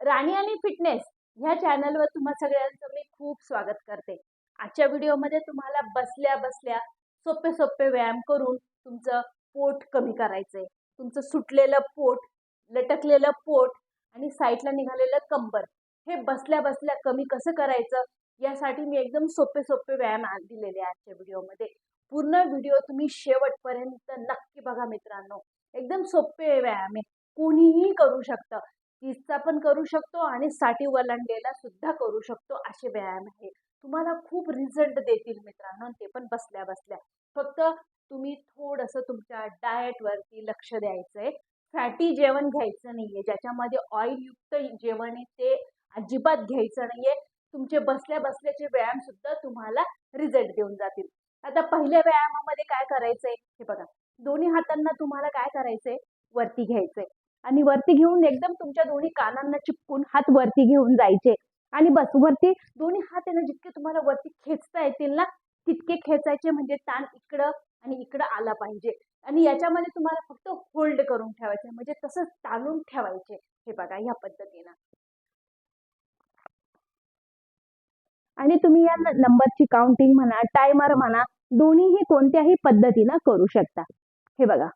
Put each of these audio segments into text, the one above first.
राणी आणि फिटनेस ह्या चॅनलवर तुम्हा सगळ्यांचं मी खूप स्वागत करते. आजच्या व्हिडिओमध्ये तुम्हाला बसल्या बसल्या सोपे सोपे व्यायाम करून तुमचं पोट कमी करायचंय. तुमचं सुटलेलं पोट लटकलेलं पोट आणि साईडला निघालेलं कंबर हे बसल्या बसल्या कमी कसं करायचं यासाठी मी एकदम सोपे सोपे व्यायाम दिलेले आहे आजच्या व्हिडिओमध्ये. पूर्ण व्हिडिओ तुम्ही शेवटपर्यंत नक्की बघा मित्रांनो. एकदम सोपे व्यायाम आहे. कोणीही करू शकतं. तीसचा पण करू शकतो आणि साठी वलांडेला सुद्धा करू शकतो असे व्यायाम आहे. तुम्हाला खूप रिझल्ट देतील मित्रांनो ते पण बसल्या बसल्या. फक्त तुम्ही थोडंसं तुमच्या डाएटवरती लक्ष द्यायचं आहे फॅटी जेवण घ्यायचं नाहीये ज्याच्यामध्ये ऑइलयुक्त जेवण आहे ते अजिबात घ्यायचं नाहीये. तुमचे बसल्या बसल्याचे व्यायाम सुद्धा तुम्हाला रिझल्ट देऊन जातील. आता पहिल्या व्यायामामध्ये काय करायचंय? हे बघा दोन्ही हातांना तुम्हाला काय करायचंय? वरती घ्यायचंय. आणि वरती घेऊन एकदम तुमच्या दोन्ही कानांना चिपकून हात वरती घेऊन जायचे. आणि बस वरती दोन्ही हात आहे ना जितके तुम्हाला वरती खेचता येतील ना तितके खेचायचे म्हणजे ताण इकडं आणि इकडं आला पाहिजे. आणि याच्यामध्ये तुम्हाला फक्त होल्ड करून ठेवायचे म्हणजे तसंच ताणून ठेवायचे. हे बघा ह्या पद्धतीनं. आणि तुम्ही या नंबरची काउंटिंग म्हणा टायमर म्हणा दोन्हीही कोणत्याही पद्धतीनं करू शकता. हे बघा.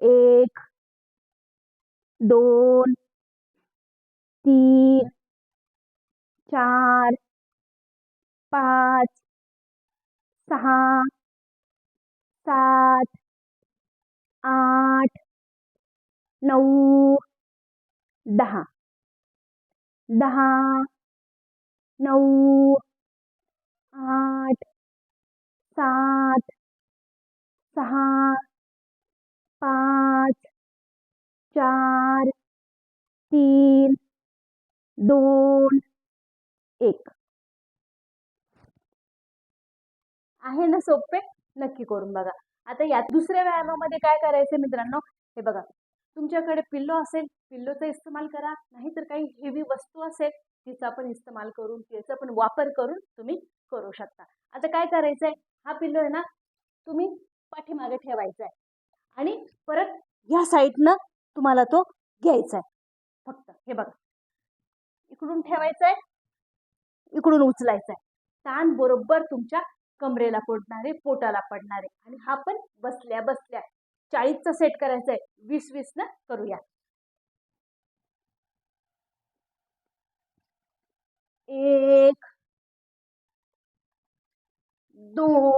एक दोन, तीन, चार, पाच, सहा, सात, आठ, नऊ, दहा. दहा, नऊ, आठ, सात, सहा, पाच चार तीन दोन एक. आहे ना सोपे? नक्की करून बघा. आता यात दुसऱ्या व्यायामामध्ये काय करायचं मित्रांनो? हे बघा. तुमच्याकडे पिल्लो असेल पिल्लोचा इस्तेमाल करा. नाहीतर काही हेवी वस्तू असेल तिचा पण इस्तेमाल करून तिचा पण वापर करून तुम्ही करू शकता. आता काय करायचंय? हा पिल्लो आहे ना तुम्ही पाठीमागे ठेवायचा आहे आणि परत या साईडनं तुम्हाला तो घ्यायचा आहे फक्त हे बघा. इकडून ठेवायचा आहे इकडून उचलायचा आहे ताण बरोबर तुमच्या कमरेला पडणारे पोटाला पडणारे. आणि हा पण बसल्या बसल्या चाळीसचा सेट करायचा आहे वीस वीस न करूया. एक दोन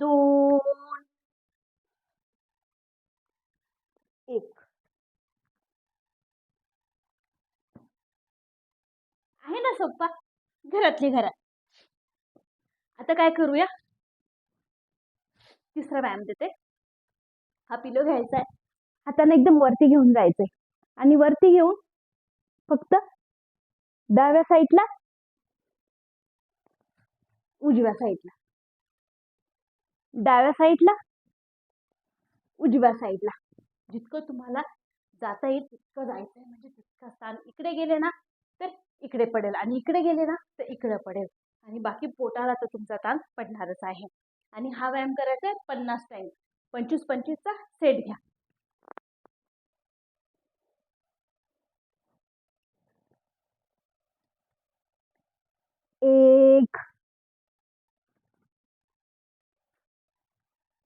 दोन. एक. आहे ना सोप्पा? घरातली घरात आता काय करूया? तिसरा व्यायाम देते. हा पिलो घ्यायचा आहे हाताने एकदम वरती घेऊन जायचंय. आणि वरती घेऊन फक्त डाव्या साईडला उजव्या साईडला डाव्या साईडला उजव्या साईडला. जितकं तुम्हाला जाता येईल तितकं जायचंय. म्हणजे तितकं स्थान इकडे गेले ना तर इकडे पडेल. आणि इकडे गेले ना तर इकडे पडेल. आणि बाकी पोटाला तर तुमचा ताण पडणारच आहे. आणि हा व्यायाम करायचा आहे पन्नास टाईम पंचवीस पंचवीसचा सेट घ्या. एक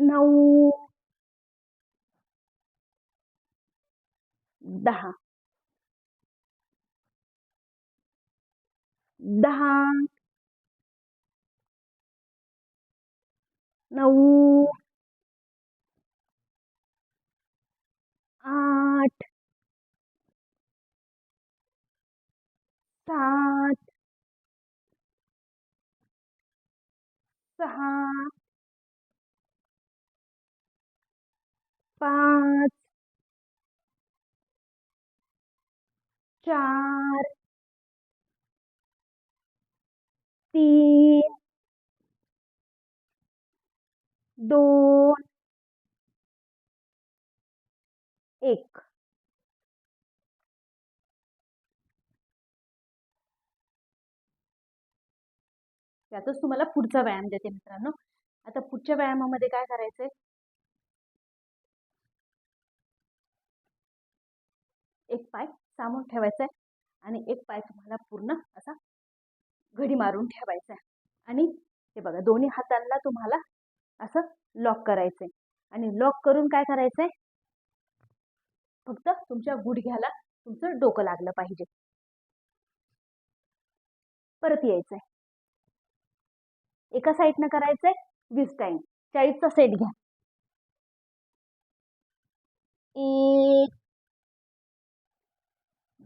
नऊ. दहा. दहा. नऊ. आठ. सात. सहा. पाच चार तीन दोन एक. यातच तुम्हाला पुढचा व्यायाम देते मित्रांनो. आता पुढच्या व्यायामामध्ये काय करायचंय? एक पाय सामून ठेवायचा आहे आणि एक पाय तुम्हाला पूर्ण असा घडी मारून ठेवायचा आहे आणि हे बघा दोन्ही हातांना तुम्हाला असं लॉक करायचंय. आणि लॉक करून काय करायचंय? फक्त तुमच्या गुडघ्याला तुमचं डोकं लागलं पाहिजे. परत यायचंय. एका साईडनं करायचंय वीस टाइम. चाळीसचा सेट घ्या. एक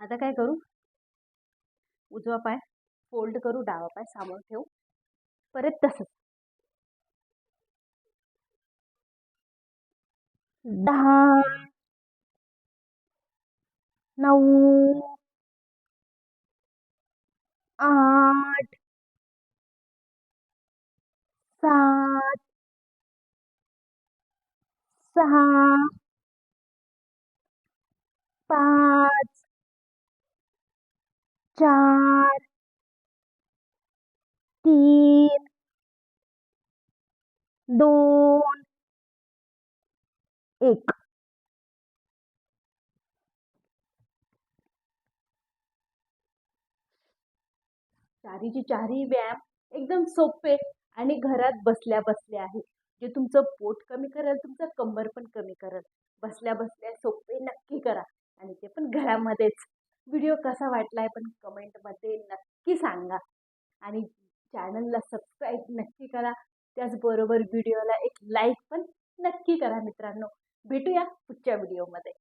आता काय करू? उजवा पाय फोल्ड करू डावा पाय सामोर ठेवू. परत तसंच. दहा नऊ आठ सात सहा पाच चार तीन दोन एक. चारीची चारही व्यायाम एकदम सोपे आणि घरात बसल्या बसल्या आहे. जे तुमचं पोट कमी करेल तुमचं कंबर पण कमी करेल. बसल्या बसल्या सोपे नक्की करा आणि ते पण घरामध्येच. व्हिडिओ कसा वाटला आहे पण कमेंटमध्ये नक्की सांगा. आणि चॅनलला सबस्क्राईब नक्की करा. त्याचबरोबर व्हिडिओला एक लाईक पण नक्की करा मित्रांनो. भेटूया पुढच्या व्हिडिओमध्ये.